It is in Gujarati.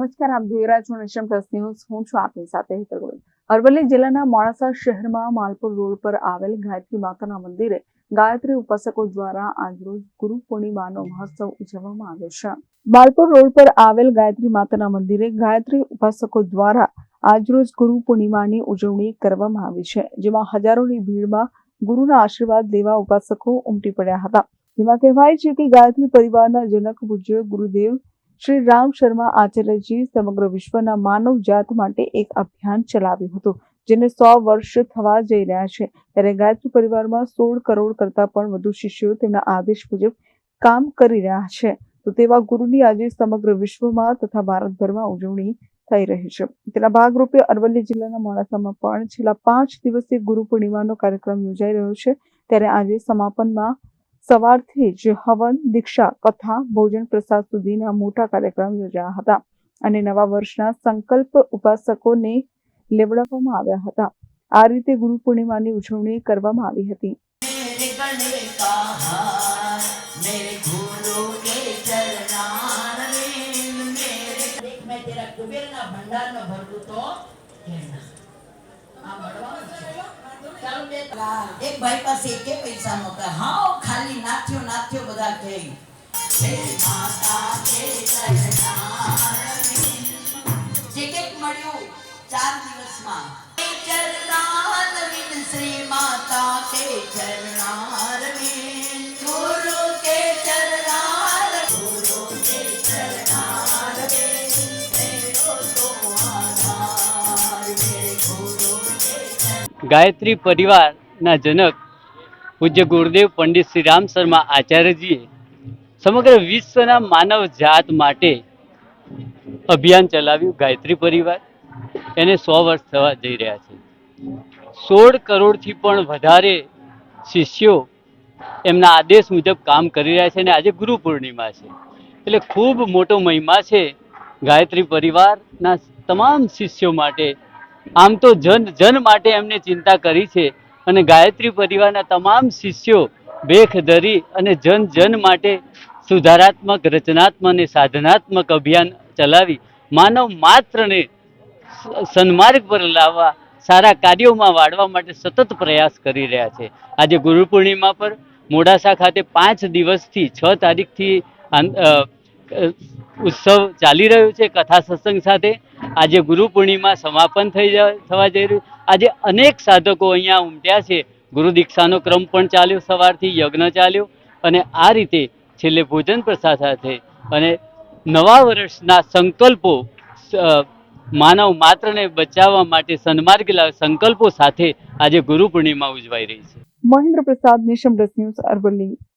નમસ્કાર, આપ જોઈ રહ્યા છો નેશન પ્લસ ન્યૂઝ. હું છું આપની સાથે હિતલ અરવલ્લી જિલ્લાના મોડાસા શહેરમાં માલપુર રોડ પર આવેલ ગાયત્રી માતાના મંદિરે ગાયત્રી ઉપાસકો દ્વારા આજરોજ ગુરુ પૂર્ણિમાનો મહોત્સવ ઉજવવામાં આવ્યો છે. માલપુર રોડ પર આવેલ ગાયત્રી માતાના મંદિરે ગાયત્રી ઉપાસકો દ્વારા આજરોજ ગુરુ પૂર્ણિમાની ઉજવણી કરવામાં આવી છે, જેમાં હજારોની ભીડમાં ગુરુના આશીર્વાદ લેવા ઉપાસકો ઉમટી પડ્યા હતા. જેમાં કહેવાય છે કે ગાયત્રી પરિવારના જનક પૂજ્ય ગુરુદેવ શ્રી રામ શર્મા આચાર્યજી સમગ્ર વિશ્વના માનવ જાત માટે એક અભિયાન ચલાવ્યું હતું, જેને સો વર્ષ થવા જઈ રહ્યા છે. ત્યારે ગાયત્રી પરિવારમાં સોળ કરોડ કરતા પણ વધુ શિષ્યો તેમના આદેશ મુજબ કામ કરી રહ્યા છે. તો તેવા ગુરુની આજે સમગ્ર વિશ્વમાં તથા ભારતભરમાં ઉજવણી થઈ રહી છે. તેના ભાગરૂપે અરવલ્લી જિલ્લાના મોડાસામાં પણ છેલ્લા પાંચ દિવસથી ગુરુ પૂર્ણિમાનો કાર્યક્રમ યોજાઈ રહ્યો છે. ત્યારે આજે સમાપનમાં સવારથી જ હવન, દીક્ષા, કથા, ભોજન, પ્રસાદ સુધીના મોટા કાર્યક્રમ યોજાયા હતા અને નવા વર્ષના સંકલ્પ ઉપાસકોને લેવડાવવામાં આવ્યા હતા. આ રીતે ગુરુ પૂર્ણિમાની ઉજવણી કરવામાં આવી હતી. એક ભાઈ પાસે એક પૈસા નહોતા. હા ખાલી નાથ્યો નાથ્યો બધા કહે. જે કંઈક મળ્યું ચાર દિવસમાં. ચરણારવિંદ શ્રી માતા કે ચરણારવિંદ. ગુરુ કે ચરણાર ગુરુ કે ગાયત્રી પરિવારના જનક પૂજ્ય ગુરુદેવ પંડિત શ્રી રામ શર્મા આચાર્યજીએ સમગ્ર વિશ્વના માનવ જાત માટે અભિયાન ચલાવ્યું. ગાયત્રી પરિવાર એને સો વર્ષ થવા જઈ રહ્યા છે. સોળ કરોડથી પણ વધારે શિષ્યો એમના આદેશ મુજબ કામ કરી રહ્યા છે અને આજે ગુરુ પૂર્ણિમા છે. એટલે ખૂબ મોટો મહિમા છે ગાયત્રી પરિવારના તમામ શિષ્યો માટે. આમ તો જન જન માટે એમને ચિંતા કરી છે. અને ગાયત્રી પરિવારના તમામ શિષ્યો બેખ ધરી અને જન જન માટે સુધારાત્મક, રચનાત્મક અને સાધનાત્મક અભિયાન ચલાવી માનવ માત્રને સન્માર્ગ પર લાવવા, સારા કાર્યોમાં વાળવા માટે સતત પ્રયાસ કરી રહ્યા છે. આજે ગુરુ પૂર્ણિમા પર મોડાસા ખાતે પાંચ દિવસથી છ તારીખથી ઉત્સવ ચાલી રહ્યો છે. કથા સત્સંગ સાથે આજે ગુરુ પૂર્ણિમા સમાપન થઈ થવા જઈ રહ્યું આજે અનેક સાધકો અહીંયા ઉમટ્યા છે. ગુરુ દીક્ષાનો ક્રમ પણ ચાલ્યો, સવારથી યજ્ઞ ચાલ્યો અને આ રીતે છેલ્લે ભોજન પ્રસાદ સાથે અને નવા વર્ષના સંકલ્પો માનવ માત્રને બચાવવા માટે સન્માર્ગ સંકલ્પો સાથે આજે ગુરુ પૂર્ણિમા ઉજવાઈ રહી છે. મહેન્દ્ર પ્રસાદ નેશન ન્યૂઝ અરવલ્લી.